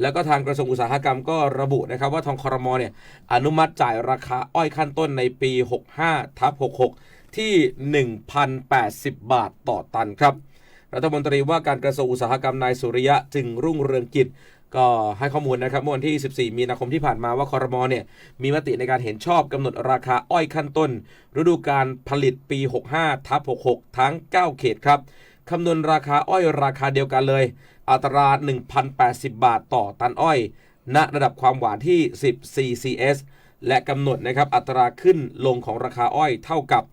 แล้วก็ทางกระทรวงอุตสาหกรรมก็ระบุนะครับว่าทางคอรมอเนี่ยอนุมัติจ่ายราคาอ้อยขั้นต้นในปี 65ทับ66 ที่ 1,080 บาทต่อตันครับ รัฐมนตรีว่าการกระทรวงอุตสาหกรรมนายสุริยะจึงรุ่งเรืองกิจก็ให้ข้อมูลนะครับเมื่อวันที่ 14 มีนาคมที่ผ่านมาว่าคอรมอเนี่ยมีมติในการเห็นชอบกำหนดราคาอ้อยขั้นต้น ฤดูการผลิตปี 65ทับ66 ทั้ง 9 เขตครับ คำนวณราคาอ้อยราคาเดียวกันเลย อัตรา 1,080 บาทต่อตันอ้อย ณระดับความหวานที่10 CCS และกำหนดนะครับอัตราขึ้นลงของราคาอ้อยเท่ากับ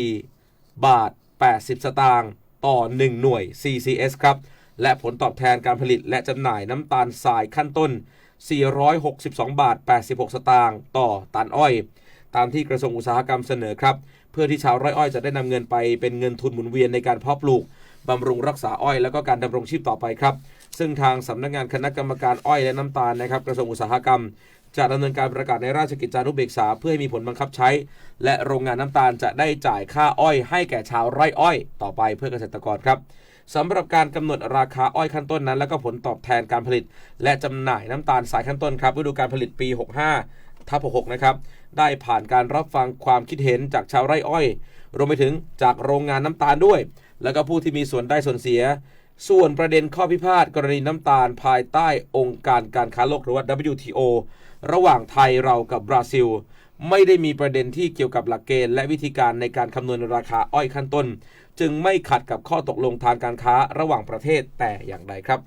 64 บาท 80 สตางค์ต่อ 1 หน่วย CCS ครับ และผลตอบแทนการผลิตและจำหน่ายน้ำตาลทรายขั้นต้น 462 บาท 86 สตางค์ต่อตันอ้อย ตามที่กระทรวงอุตสาหกรรมเสนอครับ เพื่อที่ชาวไร่อ้อยจะได้นำเงินไปเป็นเงินทุนหมุนเวียนในการเพาะปลูกบำรุงรักษาอ้อยแล้วก็การดำรงชีพต่อไปครับ ซึ่งทางสำนักงานคณะกรรมการอ้อยและน้ำตาลนะครับกระทรวงอุตสาหกรรม จะดำเนินการประกาศในราชกิจจานุเบกษา เพื่อให้มีผลบังคับใช้ และโรงงานน้ำตาลจะได้จ่ายค่าอ้อย ให้แก่ชาวไร่อ้อย ต่อไปเพื่อเกษตรกรครับสำหรับการกำหนดราคาอ้อยขั้นต้นนั้น และก็ผลตอบแทนการผลิต และจำหน่ายน้ำตาลสายขั้นต้นครับฤดูการผลิตปี 65 ทับ66นะครับได้ผ่านการรับฟังความคิดเห็นจากชาวไร่อ้อย รวมไปถึงจากโรงงานน้ำตาลด้วย แล้วก็ผู้ที่มีส่วนได้ส่วนเสีย ส่วนประเด็นข้อพิพาทกรณีน้ำตาลภายใต้องค์การการค้าโลกหรือว่า WTO ระหว่างไทยเรากับบราซิล ไม่ได้มีประเด็นที่เกี่ยวกับหลักเกณฑ์และวิธีการในการคำนวณราคาอ้อยขั้นต้น จึงไม่ขัดกับข้อตกลงทางการค้าระหว่างประเทศแต่อย่างใดครับ